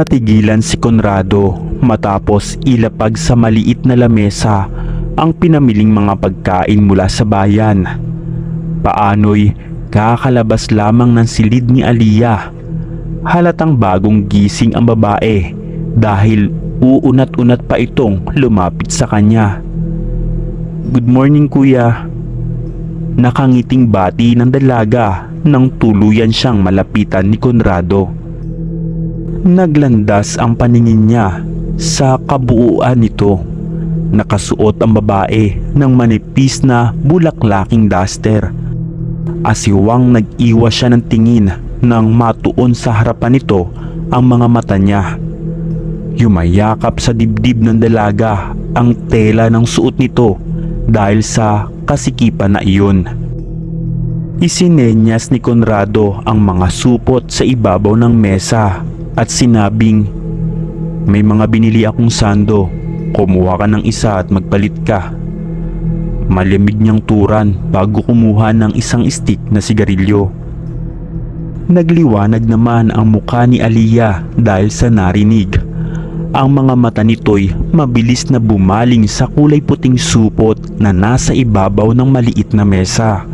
Natigilan si Conrado matapos ilapag sa maliit na lamesa ang pinamiling mga pagkain mula sa bayan. Paano'y kakalabas lamang ng silid ni Aliyah. Halatang bagong gising ang babae dahil uunat-unat pa itong lumapit sa kanya. Good morning kuya. Nakangiting bati ng dalaga nang tuluyan siyang malapitan ni Conrado. Naglandas ang paningin niya sa kabuuan nito. Nakasuot ang babae ng manipis na bulaklaking duster. Asiwang nag-iwas siya ng tingin nang matuon sa harapan nito ang mga mata niya. Yumayakap sa dibdib ng dalaga ang tela ng suot nito dahil sa kasikipan na iyon. Isinenyas ni Conrado ang mga supot sa ibabaw ng mesa at sinabing, May mga binili akong sando, kumuha ka ng isa at magpalit ka. Malamig niyang turan bago kumuha ng isang stick na sigarilyo. Nagliwanag naman ang mukha ni Aliyah dahil sa narinig. Ang mga mata nito'y mabilis na bumaling sa kulay puting supot na nasa ibabaw ng maliit na mesa.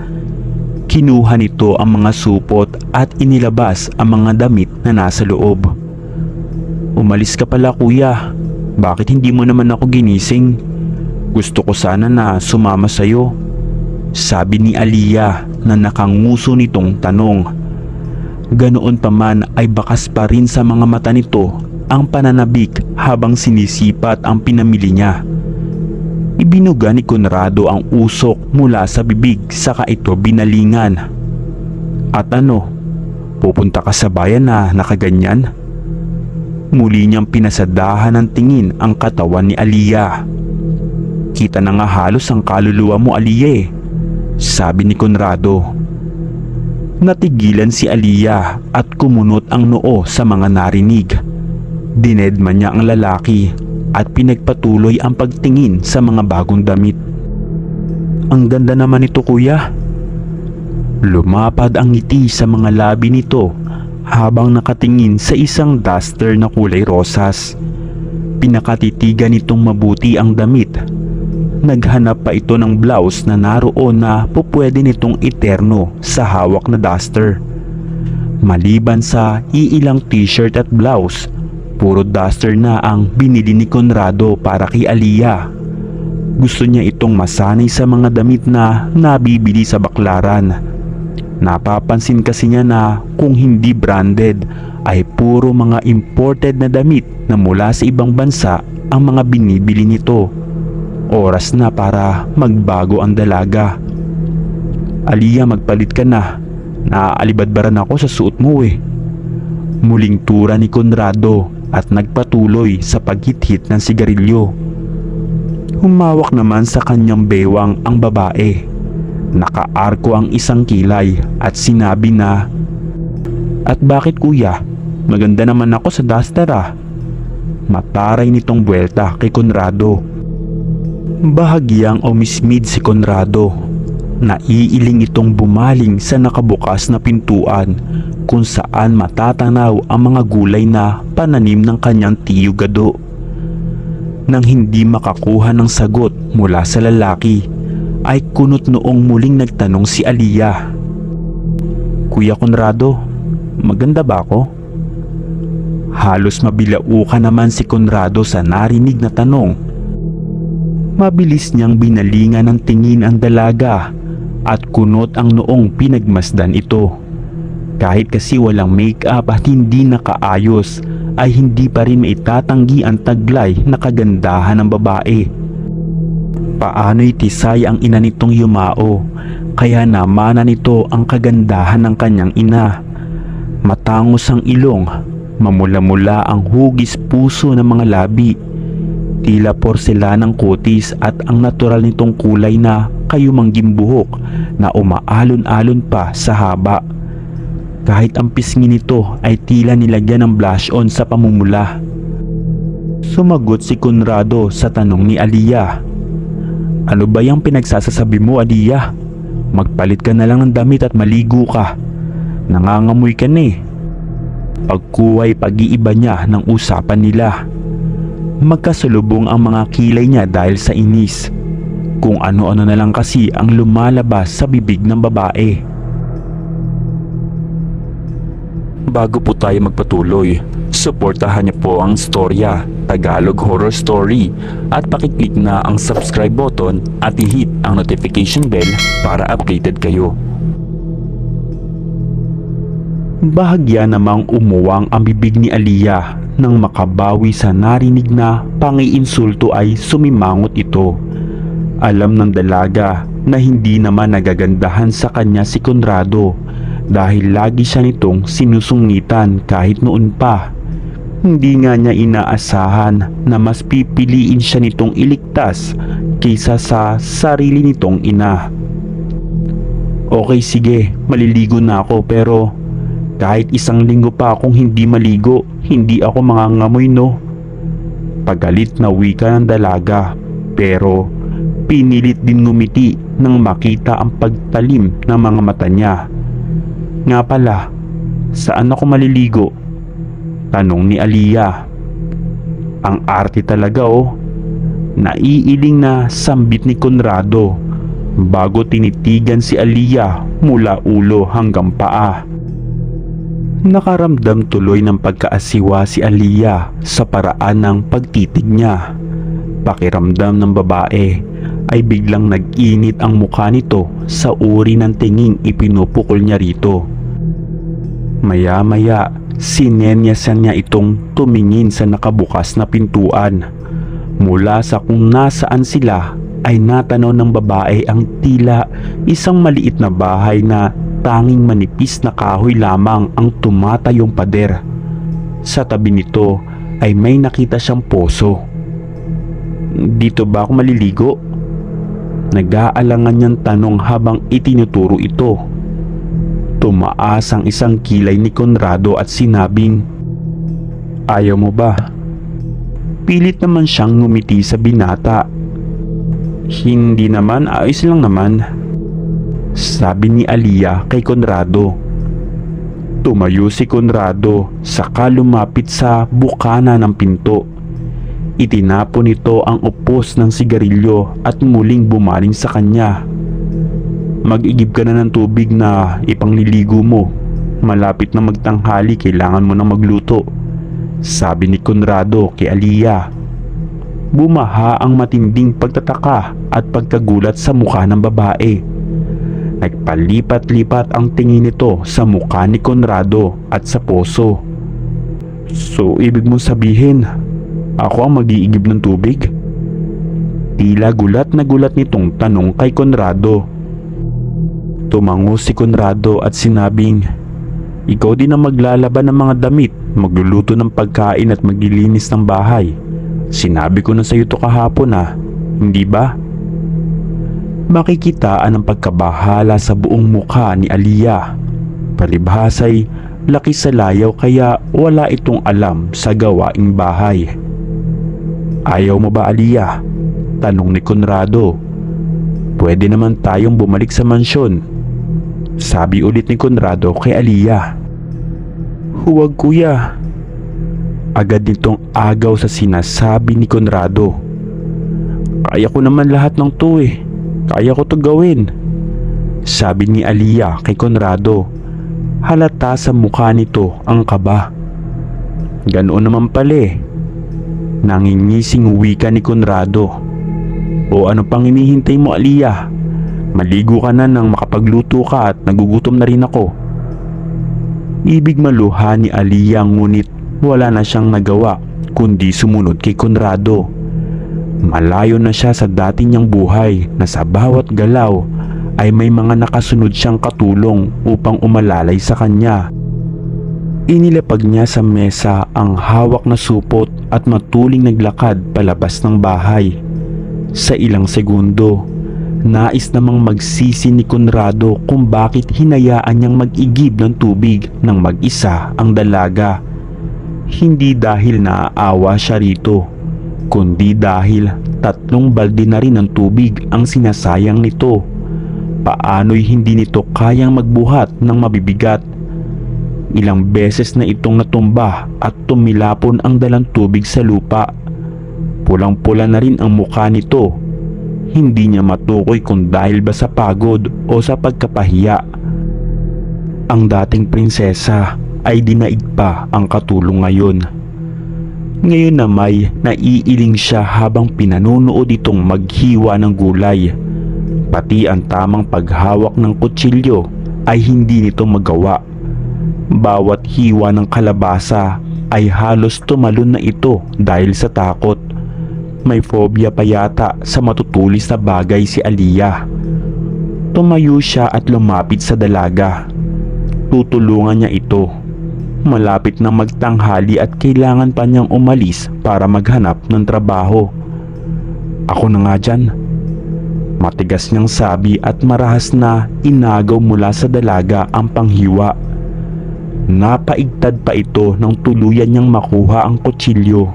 Kinuha nito ang mga supot at inilabas ang mga damit na nasa loob. Umalis ka pala kuya. Bakit hindi mo naman ako ginising? Gusto ko sana na sumama sa'yo. Sabi ni Aliyah na nakanguso nitong tanong. Ganoon pa man ay bakas pa rin sa mga mata nito ang pananabik habang sinisipat ang pinamili niya. Ibinuga ni Conrado ang usok mula sa bibig saka ito binalingan. At ano, pupunta ka sa bayan na nakaganyan? Muli niyang pinasadahan ng tingin ang katawan ni Aliyah. Kita na nga halos ang kaluluwa mo Aliyah eh, sabi ni Conrado. Natigilan si Aliyah at kumunot ang noo sa mga narinig. Dinedma niya ang lalaki at pinagpatuloy ang pagtingin sa mga bagong damit. Ang ganda naman ito kuya. Lumapad ang ngiti sa mga labi nito habang nakatingin sa isang duster na kulay rosas. Pinakatitigan nitong mabuti ang damit. Naghanap pa ito ng blouse na naroon na pupwede nitong iterno sa hawak na duster. Maliban sa iilang t-shirt at blouse, puro duster na ang binili ni Conrado para kay Aliyah. Gusto niya itong masanay sa mga damit na nabibili sa baklaran. Napapansin kasi niya na kung hindi branded ay puro mga imported na damit na mula sa ibang bansa ang mga binibili nito. Oras na para magbago ang dalaga. Aliyah magpalit ka na. Naaalibadbaran ako sa suot mo eh. Muling tura ni Conrado at nagpatuloy sa paghithit ng sigarilyo. Humawak naman sa kanyang bewang ang babae. Nakaarko ang isang kilay at sinabi na At bakit kuya? Maganda naman ako sa duster ah. Mataray nitong buwelta kay Conrado. Bahagyang umismid si Conrado. Naiiling itong bumaling sa nakabukas na pintuan kung saan matatanaw ang mga gulay na pananim ng kanyang tiyo. Nang hindi makakuha ng sagot mula sa lalaki, ay kunot noong muling nagtanong si Aliyah. Kuya Conrado, maganda ba ako? Halos mabilauka naman si Conrado sa narinig na tanong. Mabilis niyang binalingan ng tingin ang dalaga at kunot ang noong pinagmasdan ito. Kahit kasi walang make-up at hindi nakaayos ay hindi pa rin maitatanggi ang taglay na kagandahan ng babae. Paano'y tisay ang ina nitong yumao kaya namana nito ang kagandahan ng kanyang ina. Matangos ang ilong, Mamula-mula ang hugis puso ng mga labi. Tila porselanang kutis at ang natural nitong kulay na kayumangging buhok na umaalon-alon pa sa haba. Kahit ang pisngi nito ay tila nilagyan ng blush on sa pamumula. Sumagot si Conrado sa tanong ni Aliyah. Ano ba yung pinagsasasabi mo, Aliyah? Magpalit ka na lang ng damit at maligo ka. Nangangamoy ka na eh. Pagkuway pag-iiba niya ng usapan nila. Magkasalubong ang mga kilay niya dahil sa inis. Kung ano-ano na lang kasi ang lumalabas sa bibig ng babae. Bago po tayo magpatuloy, suportahan niyo po ang storya Tagalog Horror Story at pakiclick na ang subscribe button at i-hit ang notification bell para updated kayo. Bahagya namang umuwang ang bibig ni Aliyah nang makabawi sa narinig na pangiinsulto ay sumimangot ito. Alam ng dalaga na hindi naman nagagandahan sa kanya si Conrado dahil lagi siya nitong sinusungitan kahit noon pa. Hindi nga niya inaasahan na mas pipiliin siya nitong iligtas kaysa sa sarili nitong ina. Okay sige, maliligo na ako pero kahit isang linggo pa akong hindi maligo, hindi ako mangangamoy no. Pagalit na wika ng dalaga pero pinilit din ngumiti nang makita ang pagtalim ng mga mata niya. Nga pala, saan ako maliligo? Tanong ni Aliyah. Ang arte talaga oh. Naiiling na sambit ni Conrado bago tinitigan si Aliyah mula ulo hanggang paa. Nakaramdam tuloy ng pagkaasiwa si Aliyah sa paraan ng pagtitig niya. Pakiramdam ng babae ay biglang nag-init ang mukha nito sa uri ng tinging ipinupukol niya rito. Maya-maya, sinenyasan niya itong tumingin sa nakabukas na pintuan. Mula sa kung nasaan sila ay natanaw ng babae ang tila isang maliit na bahay na tanging manipis na kahoy lamang ang tumatayong pader. Sa tabi nito ay may nakita siyang poso. Dito ba ako maliligo? Nag-aalangan niyang tanong habang itinuturo ito. Tumaas ang isang kilay ni Conrado at sinabing, Ayaw mo ba? Pilit naman siyang ngumiti sa binata. Hindi naman, ayos lang naman. Sabi ni Aliyah kay Conrado. Tumayo si Conrado saka lumapit sa bukana ng pinto. Itinapon nito ang upos ng sigarilyo at muling bumaling sa kanya. Mag-igib ka na ng tubig na ipangliligo mo. Malapit na magtanghali, kailangan mo na magluto. Sabi ni Conrado kay Aliyah. Bumaha ang matinding pagtataka at pagkagulat sa mukha ng babae. Nagpalipat-lipat ang tingin nito sa mukha ni Conrado at sa poso. So, ibig mong sabihin, ako ang mag-iigib ng tubig? Tila gulat na gulat nitong tanong kay Conrado. Tumango si Conrado at sinabing, Ikaw din ang maglalaban ng mga damit, magluluto ng pagkain at maglilinis ng bahay. Sinabi ko na sa iyo to kahapon ah, hindi ba? Makikitaan ang pagkabahala sa buong mukha ni Aliyah. Palibhasay, laki sa layaw kaya wala itong alam sa gawaing bahay. Ayaw mo ba Aliyah? Tanong ni Conrado. Pwede naman tayong bumalik sa mansyon. Sabi ulit ni Conrado kay Aliyah. Huwag kuya. Agad nitong agaw sa sinasabi ni Conrado. Kaya ko naman lahat ng to eh. Kaya ko to gawin. Sabi ni Aliyah kay Conrado. Halata sa mukha nito ang kaba. Ganoon naman pala eh. Nangingising wika ni Conrado. O ano pang hinihintay mo Aliyah? Maligo ka na nang makapagluto ka at nagugutom na rin ako. Ibig maluha ni Aliyah ngunit wala na siyang nagawa kundi sumunod kay Conrado. Malayo na siya sa dati niyang buhay na sa bawat galaw ay may mga nakasunod siyang katulong upang umalalay sa kanya. Inilapag niya sa mesa ang hawak na supot at matuling naglakad palabas ng bahay. Sa ilang segundo, nais namang magsisi ni Conrado kung bakit hinayaan niyang mag-igib ng tubig ng mag-isa ang dalaga. Hindi dahil naaawa siya rito, kundi dahil tatlong balde na rin ng tubig ang sinasayang nito. Paano'y hindi nito kayang magbuhat ng mabibigat Ilang beses na itong natumba at tumilapon ang dalang tubig sa lupa. Pulang-pula na rin ang mukha nito. Hindi niya matukoy kung dahil ba sa pagod o sa pagkapahiya. Ang dating prinsesa ay dinaig pa ang katulong ngayon. Ngayon na may naiiling siya habang pinanunood itong maghiwa ng gulay. Pati ang tamang paghawak ng kutsilyo ay hindi nito magawa. Bawat hiwa ng kalabasa ay halos tumalon na ito dahil sa takot. May phobia pa yata sa matutulis na bagay si Aliyah. Tumayo siya at lumapit sa dalaga. Tutulungan niya ito. Malapit na magtanghali at kailangan pa niyang umalis para maghanap ng trabaho. Ako na nga dyan. Matigas niyang sabi at marahas na inagaw mula sa dalaga ang panghiwa. Napaigtad pa ito nang tuluyan niyang makuha ang kutsilyo.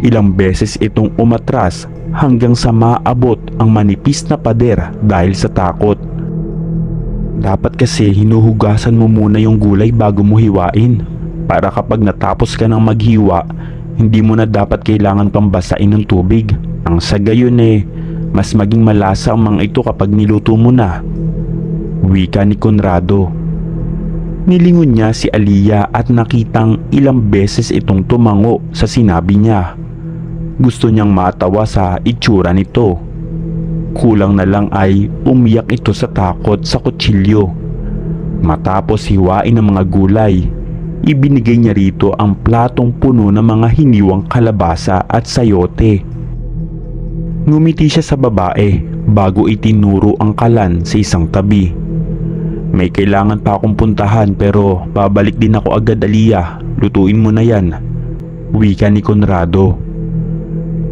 Ilang beses itong umatras hanggang sa maabot ang manipis na pader dahil sa takot. Dapat kasi hinuhugasan mo muna yung gulay bago mo hiwain para kapag natapos ka ng maghiwa, hindi mo na dapat kailangan pang basain ng tubig. Ang sa gayon eh, mas maging malasa ang mga ito kapag niluto mo na. Wika ni Conrado. Nilingon niya si Aliyah at nakitang ilang beses itong tumango sa sinabi niya. Gusto niyang matawa sa itsura nito. Kulang na lang ay umiyak ito sa takot sa kutsilyo. Matapos hiwain ang mga gulay, ibinigay niya rito ang platong puno ng mga hiniwang kalabasa at sayote. Ngumiti siya sa babae bago itinuro ang kalan sa isang tabi. May kailangan pa akong puntahan pero babalik din ako agad Aliyah. Lutuin mo na yan. Wika ni Conrado.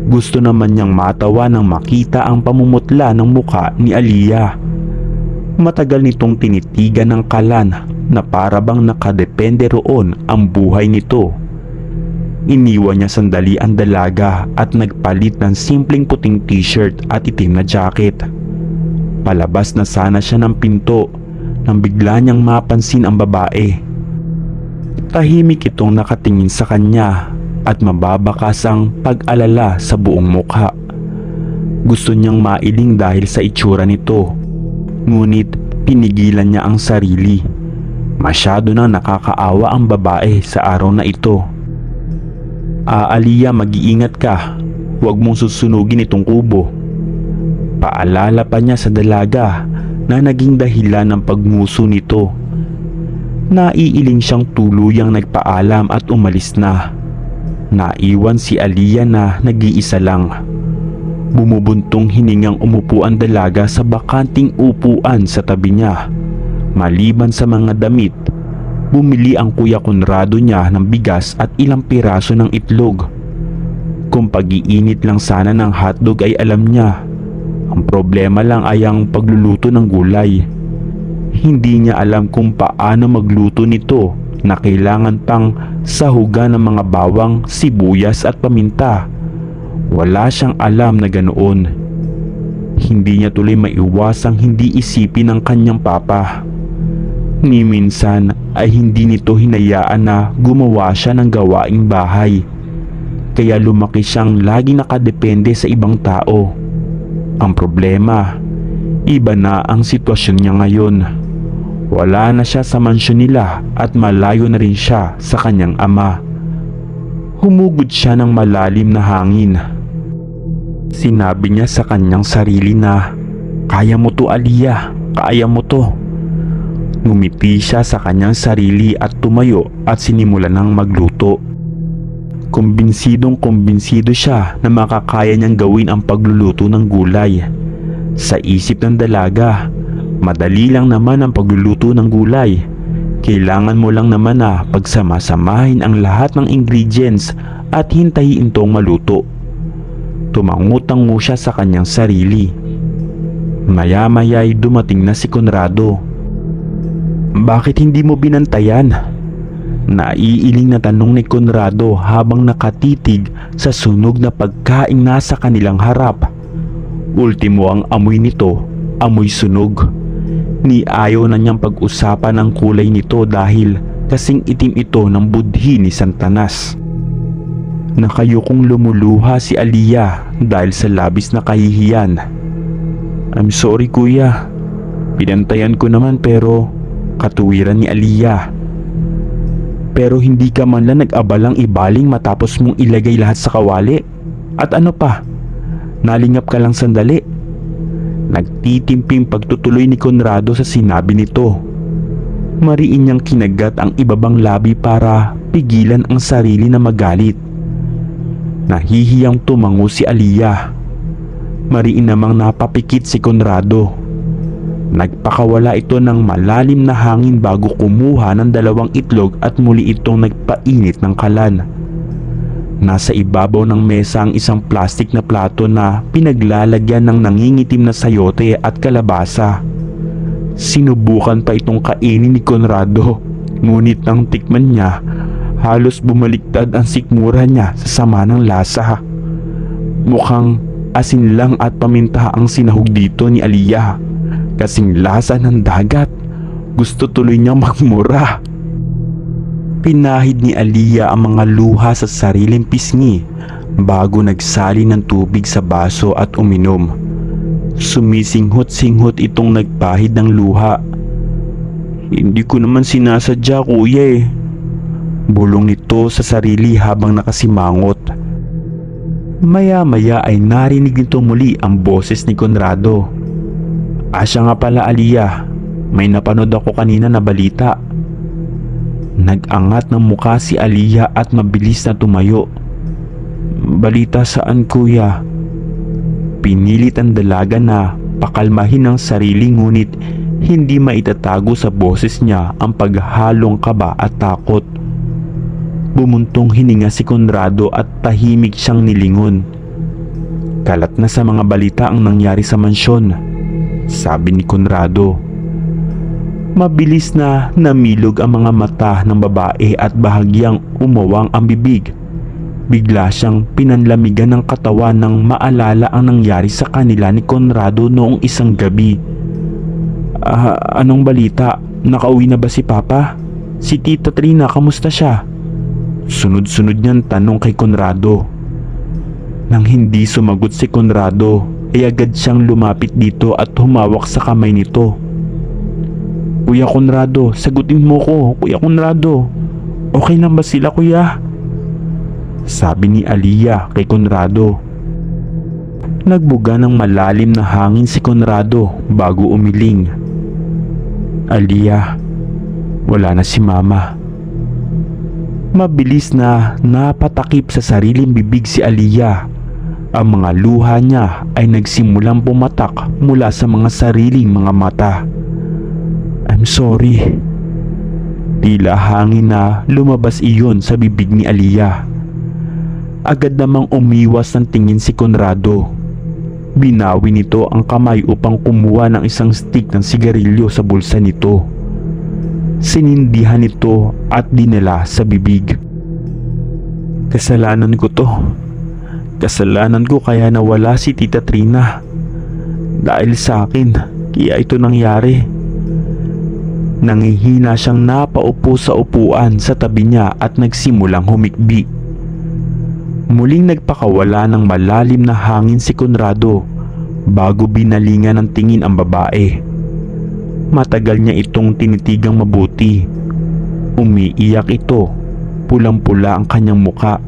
Gusto naman niyang matawa nang makita ang pamumutla ng muka ni Aliyah. Matagal nitong tinitigan ng kalan na para bang nakadepende roon ang buhay nito. Iniwan niya sandali ang dalaga at nagpalit ng simpleng puting t-shirt at itim na jacket. Palabas na sana siya ng pinto nang bigla niyang mapansin ang babae. Tahimik itong nakatingin sa kanya at mababakas ang pag-alala sa buong mukha. Gusto niyang mailing dahil sa itsura nito. Ngunit pinigilan niya ang sarili. Masyado na nakakaawa ang babae sa araw na ito. Aaliya mag-iingat ka. Huwag mong susunugin itong kubo. Paalala pa niya sa dalaga na naging dahilan ng pagmuso nito. Naiiling siyang tuluyang nagpaalam at umalis na. Naiwan si Aliyah na nag-iisa lang. Bumubuntong hiningang umupo ang dalaga sa bakanting upuan sa tabi niya. Maliban sa mga damit, bumili ang kuya Conrado niya ng bigas at ilang piraso ng itlog. Kung pag-iinit lang sana ng hotdog ay alam niya ang problema lang ay ang pagluluto ng gulay. Hindi niya alam kung paano magluto nito na kailangan pang sahugan ng mga bawang, sibuyas at paminta. Wala siyang alam na ganoon. Hindi niya tuloy maiwasang hindi isipin ng kanyang papa. Ni minsan ay hindi nito hinayaan na gumawa siya ng gawaing bahay. Kaya lumaki siyang lagi nakadepende sa ibang tao. Ang problema, iba na ang sitwasyon niya ngayon. Wala na siya sa mansyon nila at malayo na rin siya sa kanyang ama. Humugod siya ng malalim na hangin. Sinabi niya sa kanyang sarili na, Kaya mo to Aliyah, kaya mo to. Ngumiti siya sa kanyang sarili at tumayo at sinimulan ng magluto. Kumbinsidong kumbinsido siya na makakaya niyang gawin ang pagluluto ng gulay. Sa isip ng dalaga, madali lang naman ang pagluluto ng gulay. Kailangan mo lang naman na pagsamasamahin ang lahat ng ingredients at hintayin itong maluto. Tumangutang mo siya sa kanyang sarili. Maya-maya ay dumating na si Conrado. Bakit hindi mo binantayan? Naiiling na tanong ni Conrado habang nakatitig sa sunog na pagkaing nasa kanilang harap. Ultimo ang amoy nito, amoy sunog. Ni ayaw na niyang pag-usapan ang kulay nito dahil kasing itim ito ng budhi ni Santanas. Nakayukong lumuluha si Aliyah dahil sa labis na kahihiyan. I'm sorry kuya. Pinantayan ko naman pero katuwiran ni Aliyah. Pero hindi ka man lang nag-abalang ibaling matapos mong ilagay lahat sa kawali. At ano pa? Nalingap ka lang sandali. Nagtitimping pagtutuloy ni Conrado sa sinabi nito. Mariin niyang kinagat ang ibabang labi para pigilan ang sarili na magalit. Nahihiyang tumango si Aliyah. Mariin namang napapikit si Conrado. Nagpakawala ito ng malalim na hangin bago kumuha ng dalawang itlog at muli itong nagpainit ng kalan. Nasa ibabaw ng mesa ang isang plastik na plato na pinaglalagyan ng nangingitim na sayote at kalabasa. Sinubukan pa itong kainin ni Conrado, ngunit nang tikman niya, halos bumaliktad ang sikmura niya sa sama ng lasa. Mukhang asin lang at paminta ang sinahog dito ni Aliyah. Kasing lasa ng dagat. Gusto tuloy niyang magmura. Pinahid ni Aliyah ang mga luha sa sariling pisngi bago nagsali ng tubig sa baso at uminom. Sumisinghot-singhot itong nagpahid ng luha. Hindi ko naman sinasadya kuya eh. Bulong nito sa sarili habang nakasimangot. Maya-maya ay narinig nito muli ang boses ni Conrado. Asya nga pala Aliyah, may napanood ako kanina na balita. Nag-angat ng muka si Aliyah at mabilis na tumayo. Balita saan kuya? Pinilit ang dalaga na pakalmahin ang sarili ngunit hindi maitatago sa boses niya ang paghalong kaba at takot. Bumuntong hininga si Conrado at tahimik siyang nilingon. Kalat na sa mga balita ang nangyari sa mansyon, sabi ni Conrado. Mabilis na namilog ang mga mata ng babae at bahagyang umawang ang bibig. Bigla siyang pinanlamigan ng katawan nang maalala ang nangyari sa kanila ni Conrado noong isang gabi. Ah, anong balita? Nakauwi na ba si Papa? Si Tita Trina, kamusta siya? Sunod-sunod niyang tanong kay Conrado. Nang hindi sumagot si Conrado, ay agad siyang lumapit dito at humawak sa kamay nito. Kuya Conrado, sagutin mo ko, Kuya Conrado. Okay lang ba sila kuya? Sabi ni Aliyah kay Conrado. Nagbuga ng malalim na hangin si Conrado bago umiling. Aliyah, wala na si mama. Mabilis na napatakip sa sariling bibig si Aliyah. Ang mga luha niya ay nagsimulang pumatak mula sa mga sariling mga mata. I'm sorry. Tila hangin na lumabas iyon sa bibig ni Aliyah. Agad namang umiwas ng tingin si Conrado. Binawi nito ang kamay upang kumuha ng isang stick ng sigarilyo sa bulsa nito. Sinindihan ito at dinala sa bibig. Kasalanan ko to. Kasalanan ko kaya nawala si Tita Trina. Dahil sa akin, kaya ito nangyari. Nangihina siyang napaupo sa upuan sa tabi niya at nagsimulang humikbi. Muling nagpakawala ng malalim na hangin si Conrado bago binalingan ng tingin ang babae. Matagal niya itong tinitigang mabuti. Umiiyak ito, pulang-pula ang kanyang muka.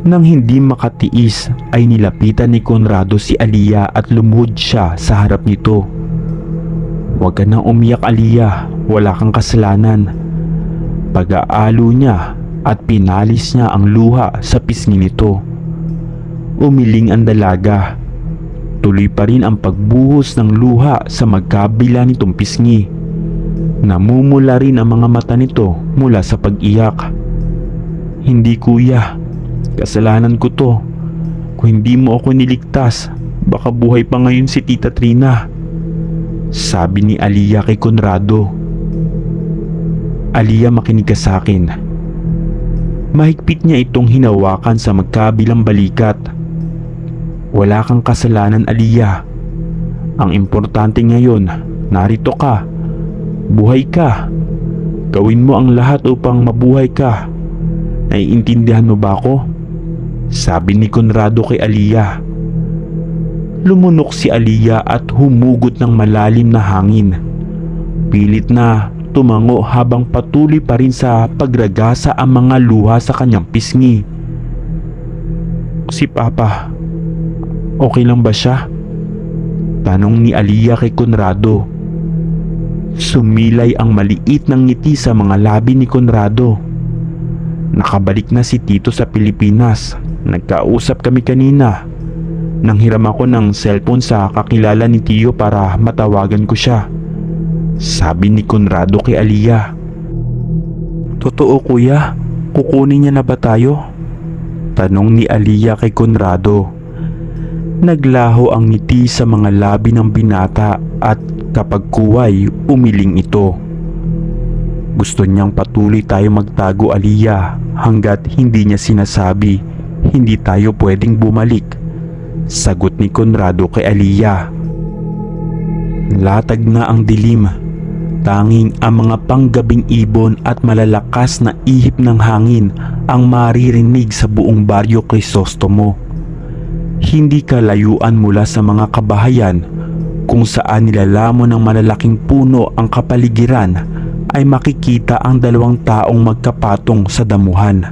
Nang hindi makatiis ay nilapitan ni Conrado si Aliyah at lumuhod siya sa harap nito. Huwag ka nang umiyak Aliyah, wala kang kasalanan. Pag-aalo niya at pinalis niya ang luha sa pisngi nito. Umiling ang dalaga. Tuloy pa rin ang pagbuhos ng luha sa magkabila nitong pisngi. Namumula rin ang mga mata nito mula sa pag-iyak. Hindi kuya, kasalanan ko to. Kung hindi mo ako niligtas, baka buhay pa ngayon si Tita Trina. Sabi ni Aliyah kay Conrado. Aliyah makinig ka sa akin. Mahigpit niya itong hinawakan sa magkabilang balikat. Wala kang kasalanan Aliyah. Ang importante ngayon, narito ka. Buhay ka. Gawin mo ang lahat upang mabuhay ka. Naiintindihan mo ba ako? Sabi ni Conrado kay Aliyah. Lumunok si Aliyah at humugot ng malalim na hangin. Pilit na tumango habang patuloy pa rin sa pagragasa ang mga luha sa kanyang pisngi. Si Papa, okay lang ba siya? Tanong ni Aliyah kay Conrado. Sumilay ang maliit ng ngiti sa mga labi ni Conrado. Nakabalik na si Tito sa Pilipinas. Nagkausap kami kanina. Nang hiram ako ng cellphone sa kakilala ni Tio para matawagan ko siya. Sabi ni Conrado kay Aliyah. Totoo kuya, kukunin niya na ba tayo? Tanong ni Aliyah kay Conrado. Naglaho ang ngiti sa mga labi ng binata at kapag kuway, umiling ito. Gusto niyang patuloy tayo magtago Aliyah hanggat hindi niya sinasabi hindi tayo pwedeng bumalik. Sagot ni Conrado kay Aliyah. Latag na ang dilim. Tanging ang mga panggabing ibon at malalakas na ihip ng hangin ang maririnig sa buong baryo Crisostomo. Hindi kalayuan mula sa mga kabahayan kung saan nilalamon ng malalaking puno ang kapaligiran ay makikita ang dalawang taong magkapatong sa damuhan.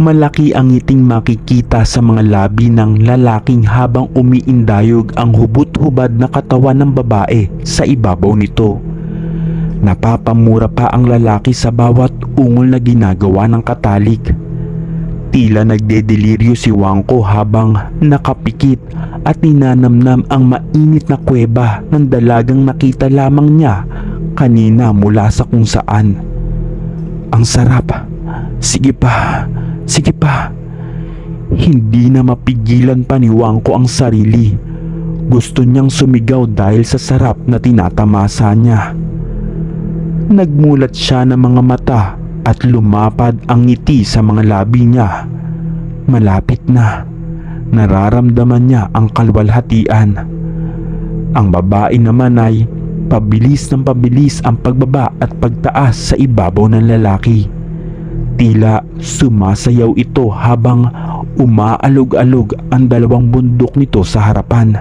Malaki ang ngiting makikita sa mga labi ng lalaking habang umiindayog ang hubot-hubad na katawan ng babae sa ibabaw nito. Napapamura pa ang lalaki sa bawat ungol na ginagawa ng katalik. Tila nagdedeliryo si Wangko habang nakapikit at ninanamnam ang mainit na kuweba ng dalagang nakita lamang niya kanina mula sa kung saan. Ang sarap. Sige pa. Sige pa. Hindi na mapigilan pa ni Wangko ang sarili. Gusto niyang sumigaw dahil sa sarap na tinatamasa niya. Nagmulat siya ng mga mata at lumapad ang ngiti sa mga labi niya. Malapit na. Nararamdaman niya ang kalwalhatian. Ang babae naman ay pabilis ng pabilis ang pagbaba at pagtaas sa ibabaw ng lalaki. Tila sumasayaw ito habang umaalog-alog ang dalawang bundok nito sa harapan.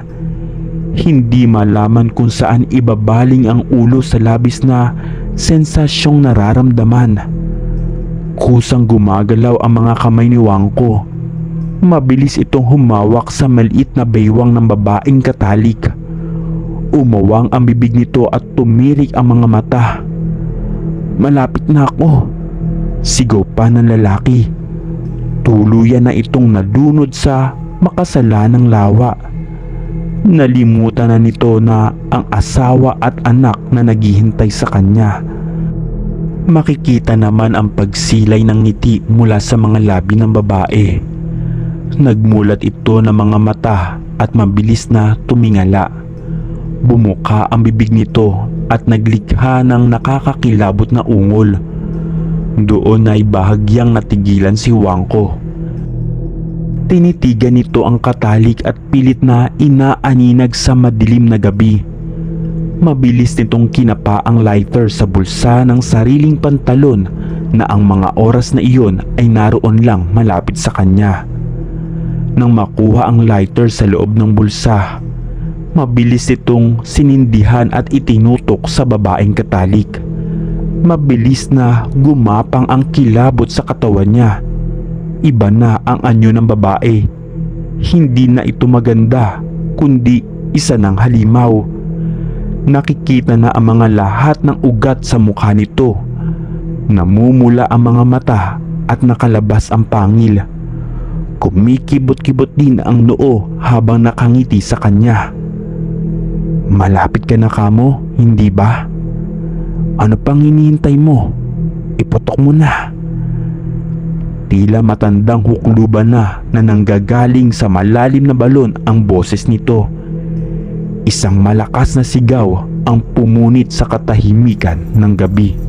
Hindi malaman kung saan ibabaling ang ulo sa labis na sensasyong nararamdaman. Kusang gumagalaw ang mga kamay ni Wangko. Mabilis itong humawak sa maliit na baywang ng babaeng katalik. Umawang ang bibig nito at tumirik ang mga mata. Malapit na ako. Sigaw pa ng lalaki. Tuluyan na itong nadunod sa makasalanang lawa. Nalimutan na nito na ang asawa at anak na naghihintay sa kanya. Makikita naman ang pagsilay ng ngiti mula sa mga labi ng babae. Nagmulat ito ng mga mata at mabilis na tumingala. Bumuka ang bibig nito at naglikha ng nakakakilabot na ungol. Doon ay bahagyang natigilan si Wangko. Tinitigan nito ang katalik at pilit na inaaninag sa madilim na gabi. Mabilis nitong kinapa ang lighter sa bulsa ng sariling pantalon na ang mga oras na iyon ay naroon lang malapit sa kanya. Nang makuha ang lighter sa loob ng bulsa, mabilis itong sinindihan at itinutok sa babaeng katalik. Mabilis na gumapang ang kilabot sa katawan niya. Iba na ang anyo ng babae. Hindi na ito maganda, kundi isa ng halimaw. Nakikita na ang mga lahat ng ugat sa mukha nito. Namumula ang mga mata at nakalabas ang pangil. Kumikibot-kibot din ang noo habang nakangiti sa kanya. Malapit ka na kamo, hindi ba? Ano pang hinihintay mo? Iputok mo na. Tila matandang hukluban na na nanggagaling sa malalim na balon ang boses nito. Isang malakas na sigaw ang pumunit sa katahimikan ng gabi.